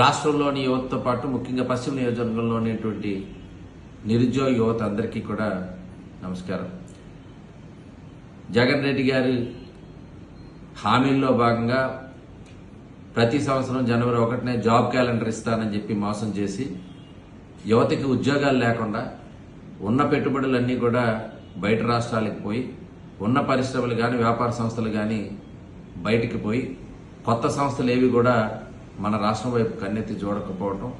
రాష్ట్రంలోని యువతతో పాటు ముఖ్యంగా పశ్చిమ నియోజకవర్గంలో ఉన్నటువంటి నిరుద్యోగ యువత అందరికీ కూడా నమస్కారం. జగన్ రెడ్డి గారి హామీల్లో భాగంగా ప్రతి సంవత్సరం జనవరి ఒకటినే జాబ్ క్యాలెండర్ ఇస్తానని చెప్పి మోసం చేసి యువతకి ఉద్యోగాలు లేకుండా ఉన్న పెట్టుబడులన్నీ కూడా బయట రాష్ట్రాలకు పోయి ఉన్న పరిశ్రమలు కానీ వ్యాపార సంస్థలు కానీ బయటికి పోయి కొత్త సంస్థలు ఏవి కూడా మన రాష్ట్రం వైపు కన్నెత్తి చూడకపోవటం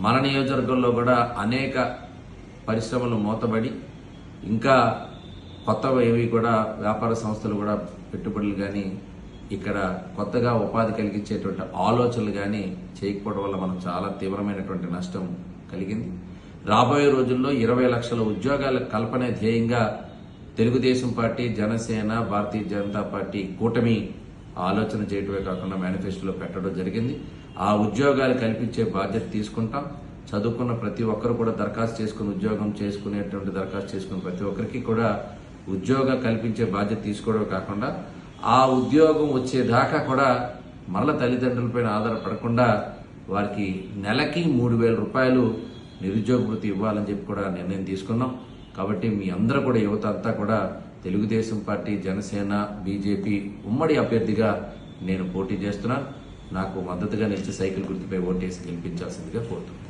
మన నియోజకవర్గంలో కూడా అనేక పరిశ్రమలు మూతబడి ఇంకా కొత్త ఏవి కూడా వ్యాపార సంస్థలు కూడా పెట్టుబడులు కానీ ఇక్కడ కొత్తగా ఉపాధి కలిగించేటువంటి ఆలోచనలు కానీ చేయకపోవడం వల్ల మనకు చాలా తీవ్రమైనటువంటి నష్టం కలిగింది. రాబోయే రోజుల్లో ఇరవై లక్షల ఉద్యోగాల కల్పనే ధ్యేయంగా తెలుగుదేశం పార్టీ జనసేన భారతీయ జనతా పార్టీ కూటమి ఆలోచన చేయటమే కాకుండా మేనిఫెస్టోలో పెట్టడం జరిగింది. ఆ ఉద్యోగాలు కల్పించే బాధ్యత తీసుకుంటాం. చదువుకున్న ప్రతి ఒక్కరు కూడా దరఖాస్తు చేసుకుని ఉద్యోగం చేసుకునేటువంటి దరఖాస్తు చేసుకున్న ప్రతి ఒక్కరికి కూడా ఉద్యోగం కల్పించే బాధ్యత తీసుకోవడం కాకుండా ఆ ఉద్యోగం వచ్చేదాకా కూడా మరల తల్లిదండ్రులపైన ఆధారపడకుండా వారికి నెలకి మూడు వేల రూపాయలు నిరుద్యోగ వృత్తి ఇవ్వాలని చెప్పి కూడా నిర్ణయం తీసుకున్నాం. కాబట్టి మీ అందరూ కూడా యువత అంతా కూడా తెలుగుదేశం పార్టీ జనసేన బీజేపీ ఉమ్మడి అభ్యర్థిగా నేను పోటీ చేస్తున్నాను నాకు మద్దతుగా నిలిచి సైకిల్ గుర్తుపై ఓటేసి గెలిపించాల్సిందిగా కోరుతున్నాను.